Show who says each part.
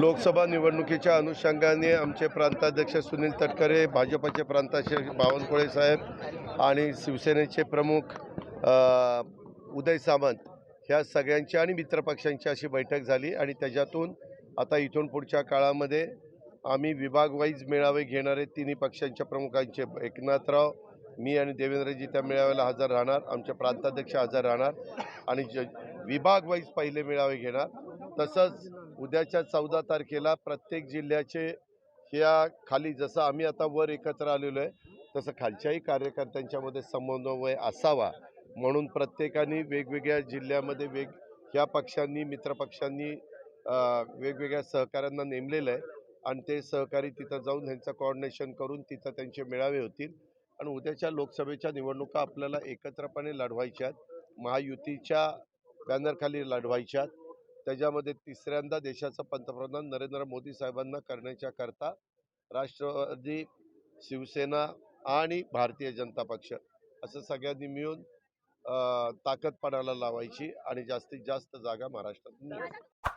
Speaker 1: लोकसभा निवडणुकीच्या अनुषंगाने आमचे प्रांताध्यक्ष सुनील तटकरे भाजपचे प्रांताध्यक्ष बावनकुळे साहेब आणि शिवसेनेचे प्रमुख उदय सामंत ह्या सगळ्यांची आणि मित्रपक्षांची अशी बैठक झाली आणि त्याच्यातून आता इथून पुढच्या काळामध्ये आम्ही विभागवाईज मेळावे घेणारे तिन्ही पक्षांच्या प्रमुखांचे एकनाथराव मी आणि देवेंद्रजी त्या मेळाव्याला हजर राहणार. आमचे प्रांताध्यक्ष हजर राहणार. आणि ज विभागवाईज पहिले मेळावे घेणार. तसंच उद्याच्या चौदा तारखेला प्रत्येक जिल्ह्याचे ह्या खाली जसं आम्ही आता वर एकत्र आलेलो आहे तसं खालच्याही कार्यकर्त्यांच्यामध्ये समन्वय असावा. म्हणून प्रत्येकाने वेगवेगळ्या जिल्ह्यामध्ये वेग ह्या पक्षांनी मित्रपक्षांनी वेगवेगळ्या सहकाऱ्यांना नेमलेलं आहे. आणि ते सहकारी तिथं जाऊन त्यांचं कॉर्डिनेशन करून तिथं त्यांचे मेळावे होतील. आणि उद्याच्या लोकसभेच्या निवडणुका आपल्याला एकत्रपणे लढवायच्या आहेत. महायुतीच्या बॅनरखाली लढवायच्या त्याच्यामध्ये तिसऱ्यांदा देशाचा पंतप्रधान नरेंद्र मोदी साहेबांना करण्याच्या करता राष्ट्रवादी शिवसेना आणि भारतीय जनता पक्ष असं सगळ्यांनी मिळून ताकद पणाला लावायची आणि जास्तीत जास्त जागा महाराष्ट्रात